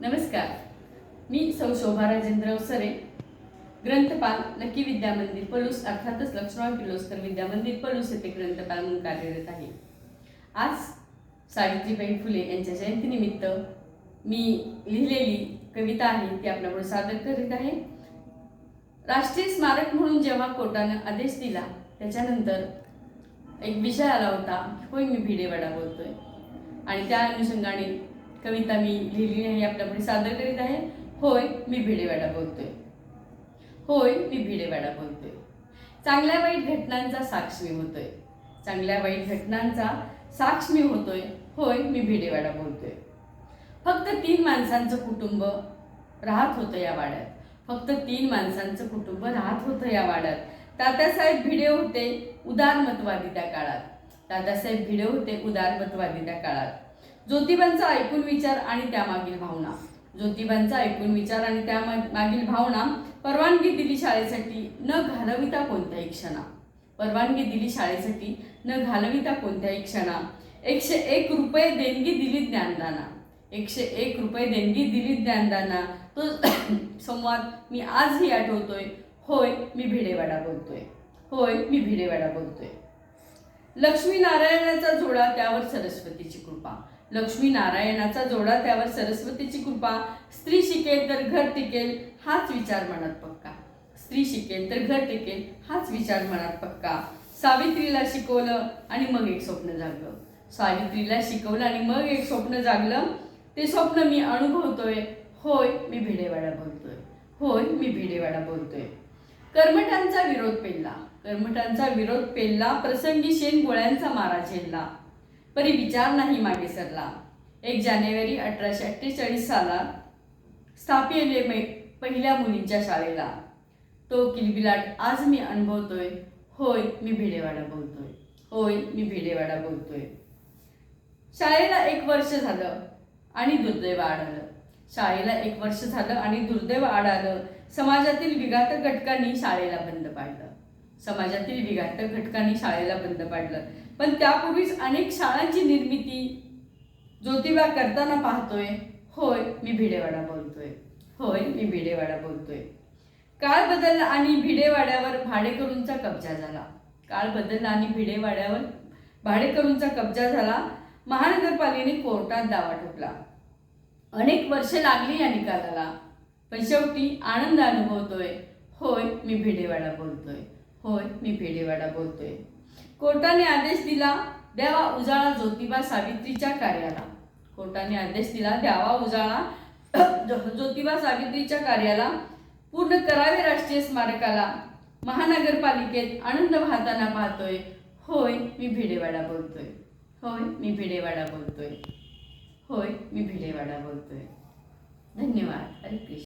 नमस्कार. मी सौ शोभा राजेंद्र अवसरे ग्रंथपाल नक्की विद्या मंदिर पलूस अर्थातच लक्ष्मण किर्लोस्कर विद्या मंदिर पलूस येथे ग्रंथपाल म्हणून कार्यरत आहे. आज सावित्रीबाई फुले यांच्या जयंतीनिमित्त मी लिहिलेली कविता आहे ती आपल्यापुढे सादर करीत आहे. राष्ट्रीय स्मारक म्हणून जेव्हा कोर्टानं आदेश दिला त्याच्यानंतर एक विषय आला होता होय मी भिडेवाडा बोलतोय. आणि त्या अनुषंगाने कविता मी लिहिली आहे आपल्यापुढे सादर करीत आहे. होय मी भिडेवाडा बोलतोय. होय मी भिडेवाडा बोलतोय. चांगल्या वाईट घटनांचा साक्ष मी होतोय. चांगल्या वाईट घटनांचा साक्ष मी होतोय. होय मी भिडेवाडा बोलतोय. फक्त तीन माणसांचं कुटुंब राहत होतं या वाड्यात. फक्त तीन माणसांचं कुटुंब राहत होतं या वाड्यात. तात्यासाहेब भिडे होते उदारमतवादी त्या काळात. दादासाहेब भिडे होते उदारमतवादी त्या काळात. ज्योतिबांचा ऐकून विचार आणि त्यामागील भावना. ज्योतिबांचा ऐकून विचार आणि त्या मागील भावना परवानगी दिली शाळेसाठी न घालविता कोणत्याही क्षणा. परवानगी दिली शाळेसाठी न घालविता कोणत्याही क्षणा. एकशे एक रुपये देणगी दिली ज्ञानदाना. एकशे एक रुपये देणगी दिली ज्ञानदाना. तो संवाद मी आजही आठवतोय. होय मी भिडेवाडा बोलतोय. होय मी भिडेवाडा बोलतोय. लक्ष्मी नारायणाचा जोडा त्यावर सरस्वतीची कृपा. लक्ष्मी नारायणाचा जोडा त्यावर सरस्वतीची कृपा. स्त्री शिकेल तर घर टिकेल हाच विचार मनात पक्का. स्त्री शिकेल तर घर टिकेल हाच विचार मनात पक्का. सावित्रीला शिकवलं आणि मग एक स्वप्न जागलं. सावित्रीला शिकवलं आणि मग एक स्वप्न जागलं. ते स्वप्न मी अनुभवतोय. होय मी भिडेवाडा बोलतोय. होय मी भिडेवाडा बोलतोय. कर्मठांचा विरोध पेलला. कर्मठांचा विरोध पेलला प्रसंगी शेण गोळ्यांचा मारा झेलला. परी विचार नाही मागे सरला. एक जानेवारी अठराशे अठ्ठेचाळीस सालात स्थापिले मै पहिल्या मुलींच्या शाळेला. तो किलबिलाट आज मी अनुभवतोय. होय मी भिडेवाडा बोलतोय. होय मी भिडेवाडा बोलतोय. शाळेला एक वर्ष झालं आणि दुर्दैव आढळलं. शाळेला एक वर्ष झालं आणि दुर्दैव आढळलं. समाजातील विघातक घटकांनी शाळेला बंद पाडलं. समाजातील विघातक घटकांनी शाळेला बंद पाडलं. पण त्यापूर्वीच अनेक शाळांची निर्मिती ज्योतिबा करताना पाहतोय. होय मी भिडेवाडा बोलतोय. होय मी भिडेवाडा बोलतोय. काळ बदलला आणि भिडेवाड्यावर भाडेकरूंचा कब्जा झाला. काळ बदलला आणि भिडेवाड्यावर भाडेकरूंचा कब्जा झाला. महानगरपालिकेने कोर्टात दावा ठोकला. अनेक वर्ष लागली या निकालाला. पण शेवटी आनंद अनुभवतोय. होय मी भिडेवाडा बोलतोय. होय मी भिडेवाडा बोलतोय. कोर्टाने आदेश दिला द्यावा उजाळा ज्योतिबा सावित्रीच्या कार्याला. कोर्टाने आदेश दिला द्यावा उजाळा ज्योतिबा सावित्रीच्या कार्याला. पूर्ण करावे राष्ट्रीय स्मारकाला. महानगरपालिकेत आनंद वाहताना पाहतोय. होय मी भिडेवाडा बोलतोय. होय मी भिडेवाडा बोलतोय. होय मी भिडेवाडा बोलतोय. धन्यवाद. हरे कृष्ण.